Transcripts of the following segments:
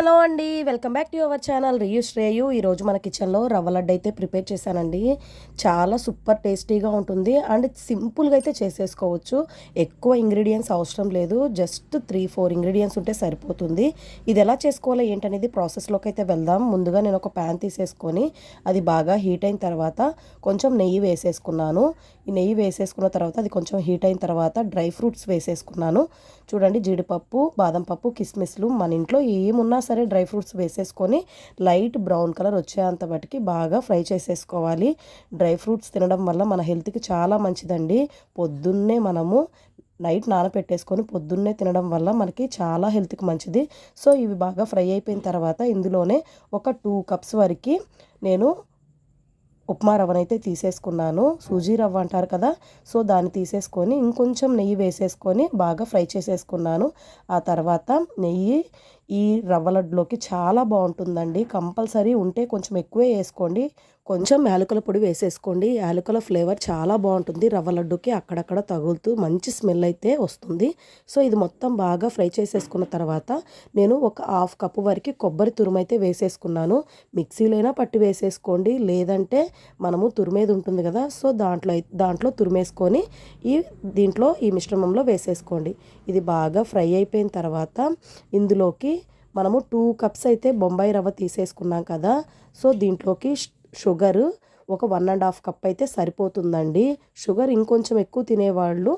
Hello అండి welcome back to our channel. రియూ శ్రేయు. ఈరోజు మన కిచెన్లో రవ్వ లడ్డు అయితే ప్రిపేర్ చేశానండి. చాలా సూపర్ టేస్టీగా ఉంటుంది. అండ్ సింపుల్గా అయితే చేసేసుకోవచ్చు. ఎక్కువ ఇంగ్రీడియంట్స్ అవసరం లేదు. జస్ట్ త్రీ ఫోర్ ఇంగ్రీడియంట్స్ ఉంటే సరిపోతుంది. ఇది ఎలా చేసుకోవాలో ఏంటనేది ప్రాసెస్లోకి అయితే వెళ్దాం. ముందుగా నేను ఒక ప్యాన్ తీసేసుకొని అది బాగా హీట్ అయిన తర్వాత కొంచెం నెయ్యి వేసేసుకున్నాను. ఈ నెయ్యి వేసేసుకున్న తర్వాత అది కొంచెం హీట్ అయిన తర్వాత డ్రై ఫ్రూట్స్ వేసేసుకున్నాను. చూడండి జీడిపప్పు బాదం పప్పు కిస్మిస్లు మన ఇంట్లో ఏమున్నా సరే డ్రై ఫ్రూట్స్ వేసేసుకొని లైట్ బ్రౌన్ కలర్ వచ్చేంత బట్టికి బాగా ఫ్రై చేసేసుకోవాలి. డ్రై ఫ్రూట్స్ తినడం వల్ల మన హెల్త్కి చాలా మంచిదండి. పొద్దున్నే మనము నైట్ నానపెట్టేసుకొని పొద్దున్నే తినడం వల్ల మనకి చాలా హెల్త్కి మంచిది. సో ఇవి బాగా ఫ్రై అయిపోయిన తర్వాత ఇందులోనే ఒక టూ కప్స్ వరకు నేను ఉప్మా రవ్వనైతే తీసేసుకున్నాను. సూజీ రవ్వ అంటారు కదా సో దాన్ని తీసేసుకొని ఇంకొంచెం నెయ్యి వేసేసుకొని బాగా ఫ్రై చేసేసుకున్నాను. ఆ తర్వాత నెయ్యి ఈ రవ్వ లడ్డులోకి చాలా బాగుంటుందండి. కంపల్సరీ ఉంటే కొంచెం ఎక్కువే వేసుకోండి. కొంచెం యాలకుల పొడి వేసేసుకోండి. యాలకుల ఫ్లేవర్ చాలా బాగుంటుంది. రవ్వ లడ్డుకి అక్కడక్కడ తగులుతూ మంచి స్మెల్ అయితే వస్తుంది. సో ఇది మొత్తం బాగా ఫ్రై చేసేసుకున్న తర్వాత నేను ఒక హాఫ్ కప్పు వరకు కొబ్బరి తురుమైతే వేసేసుకున్నాను. మిక్సీలైనా పట్టి వేసేసుకోండి. లేదంటే మనము తురిమేది ఉంటుంది కదా సో దాంట్లో దాంట్లో తురిమేసుకొని ఈ దీంట్లో ఈ మిశ్రమంలో వేసేసుకోండి. ఇది బాగా ఫ్రై అయిపోయిన తర్వాత ఇందులోకి మనము టూ కప్స్ అయితే బొంబాయి రవ్వ తీసేసుకున్నాం కదా. సో దీంట్లోకి షుగర్ ఒక వన్ అండ్ హాఫ్ కప్ అయితే సరిపోతుందండి. షుగర్ ఇంకొంచెం ఎక్కువ తినేవాళ్ళు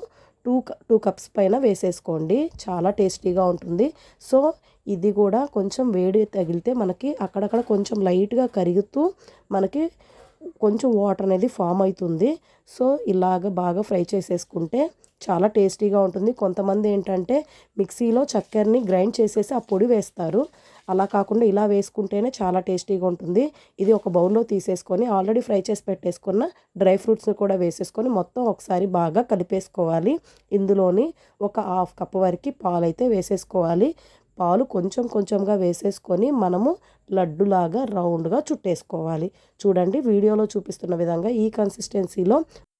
టూ టూ కప్స్ పైన వేసేసుకోండి. చాలా టేస్టీగా ఉంటుంది. సో ఇది కూడా కొంచెం వేడి తగిలితే మనకి అక్కడక్కడ కొంచెం లైట్గా కరుగుతూ మనకి కొంచెం వాటర్ అనేది ఫామ్ అవుతుంది. సో ఇలాగ బాగా ఫ్రై చేసేసుకుంటే చాలా టేస్టీగా ఉంటుంది. కొంతమంది ఏంటంటే మిక్సీలో చక్కెరని గ్రైండ్ చేసేసి ఆ పొడి వేస్తారు. అలా కాకుండా ఇలా వేసుకుంటేనే చాలా టేస్టీగా ఉంటుంది. ఇది ఒక బౌల్లో తీసేసుకొని ఆల్రెడీ ఫ్రై చేసి పెట్టేసుకున్న డ్రై ఫ్రూట్స్ని కూడా వేసేసుకొని మొత్తం ఒకసారి బాగా కలిపేసుకోవాలి. ఇందులోని ఒక హాఫ్ కప్ వరకు పాలు అయితే వేసేసుకోవాలి. పాలు కొంచెం కొంచెంగా వేసేసుకొని మనము లడ్డులాగా రౌండ్గా చుట్టేసుకోవాలి. చూడండి వీడియోలో చూపిస్తున్న విధంగా ఈ కన్సిస్టెన్సీలో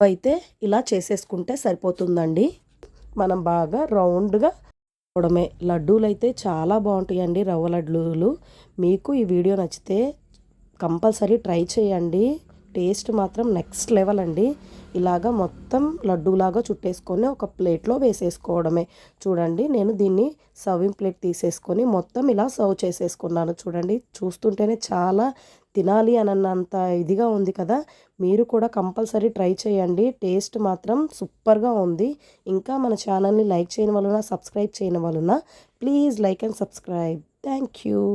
అయితే ఇలా చేసేసుకుంటే సరిపోతుందండి. మనం బాగా రౌండ్గా చూడమే లడ్డూలు అయితే చాలా బాగుంటాయండి రవ్వ లడ్డూలు. మీకు ఈ వీడియో నచ్చితే కంపల్సరీ ట్రై చేయండి. టేస్ట్ మాత్రం నెక్స్ట్ లెవెల్ అండి. ఇలాగా మొత్తం లడ్డూలాగా చుట్టేసుకొని ఒక ప్లేట్లో వేసేసుకోవడమే. చూడండి నేను దీన్ని సర్వింగ్ ప్లేట్ తీసేసుకొని మొత్తం ఇలా సర్వ్ చేసేసుకున్నాను. చూడండి చూస్తుంటేనే చాలా తినాలి అన్నంత ఇదిగా ఉంది కదా. మీరు కూడా కంపల్సరీ ట్రై చేయండి. టేస్ట్ మాత్రం సూపర్గా ఉంది. ఇంకా మన ఛానల్ని లైక్ చేయని వలన సబ్స్క్రైబ్ చేయని వలన please like and subscribe. Thank you.